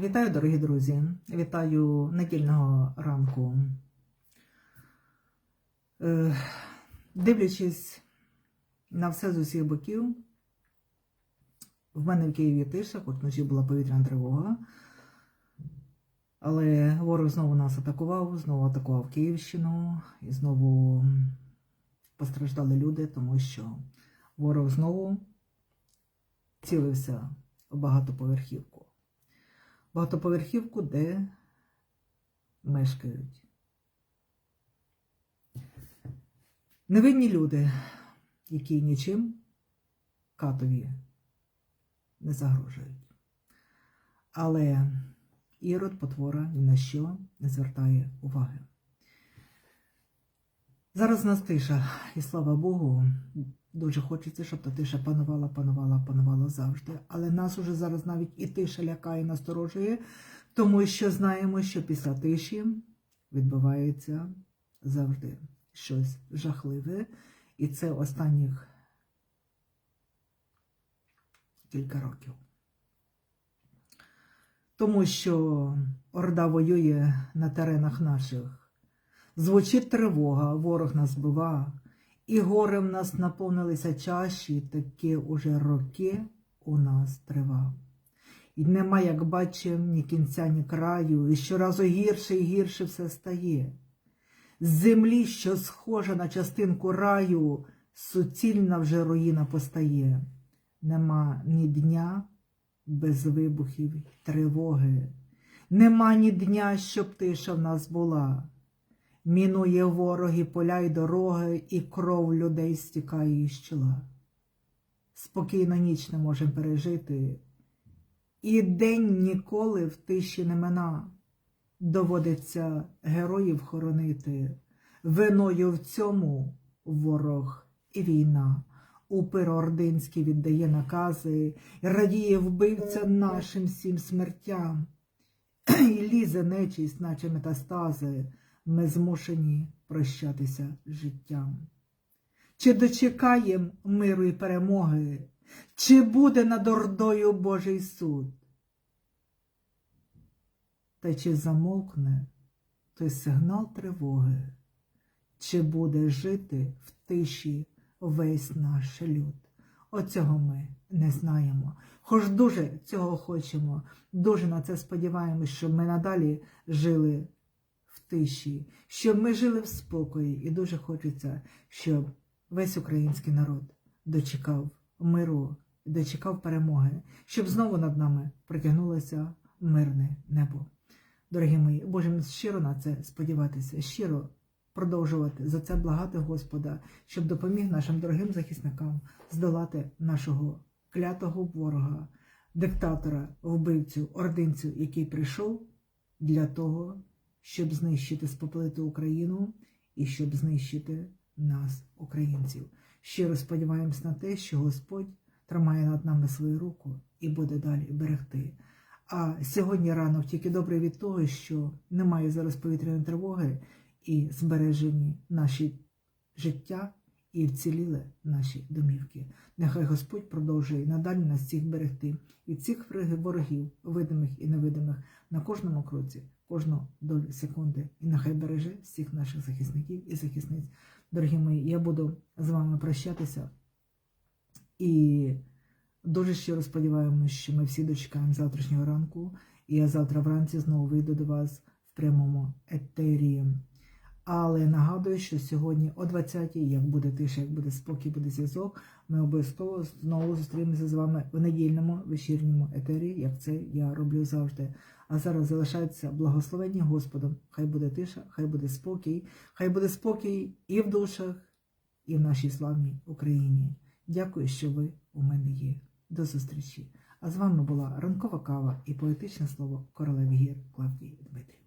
Вітаю, дорогі друзі! Вітаю недільного ранку. Е, Дивлячись на все з усіх боків, в мене в Києві тиша, хоч вночі була повітряна тривога. Але ворог знову нас атакував, знову атакував Київщину і знову постраждали люди, тому що ворог знову цілився в багатоповерхівку багатоповерхівку, де мешкають. Невинні люди, які нічим катові не загрожують. Але ірод потвора ні на що не звертає уваги. Зараз у нас тиша, і слава Богу, дуже хочеться, щоб та тиша панувала, панувала, панувала завжди. Але нас уже зараз навіть і тиша лякає, насторожує, тому що знаємо, що після тиші відбувається завжди щось жахливе. І це останніх кілька років. Тому що Орда воює на теренах наших. Звучить тривога, ворог нас збива, і горе в нас наповнилися чаші, такі уже роки у нас трива. І нема, як бачим, ні кінця, ні краю, і щоразу гірше і гірше все стає. З землі, що схожа на частинку раю, суцільна вже руїна постає. Нема ні дня без вибухів тривоги, нема ні дня, щоб тиша в нас була. Мінує вороги поля й дороги, і кров людей стікає із чола. Спокійно ніч не можем пережити, і день ніколи в тиші не мина. Доводиться героїв хоронити. Виною в цьому ворог і війна. Упир ординський віддає накази, радіє вбивця нашим всім смертям, і лізе нечість, наче метастази ми змушені прощатися життям. Чи дочекаєм миру і перемоги, чи буде над Ордою Божий суд? Та чи замовкне той сигнал тривоги, чи буде жити в тиші весь наш люд? Оцього ми не знаємо. Хоч дуже цього хочемо, дуже на це сподіваємось, щоб ми надалі жили тиші, щоб ми жили в спокої, і дуже хочеться, щоб весь український народ дочекав миру, дочекав перемоги, щоб знову над нами притягнулося мирне небо. Дорогі мої, Боже, щиро на це сподіватися, щиро продовжувати за це благати Господа, щоб допоміг нашим дорогим захисникам здолати нашого клятого ворога, диктатора, вбивцю, ординцю, який прийшов для того, щоб знищити спопелити Україну і щоб знищити нас, українців. Щиро сподіваємось на те, що Господь тримає над нами свою руку і буде далі берегти. А сьогодні ранок тільки добре від того, що немає зараз повітряної тривоги і збережені наші життя і вціліли наші домівки. Нехай Господь продовжує надалі нас всіх берегти від цих ворогів, видимих і невидимих, на кожному кроці, кожну долю секунди. І нехай береже всіх наших захисників і захисниць. Дорогі мої, я буду з вами прощатися і дуже щиро сподіваємося, що ми всі дочекаємо завтрашнього ранку. І я завтра вранці знову вийду до вас в прямому етері. Але нагадую, що сьогодні о 20-й, як буде тиша, як буде спокій, буде зв'язок, ми обов'язково знову зустрінемося з вами в недільному вечірньому етері, як це я роблю завжди. А зараз залишається благословення Господом. Хай буде тиша, хай буде спокій, хай буде спокій і в душах, і в нашій славній Україні. Дякую, що ви у мене є. До зустрічі! А з вами була ранкова кава і поетичне слово королеви гір Клавдії Дмитрів.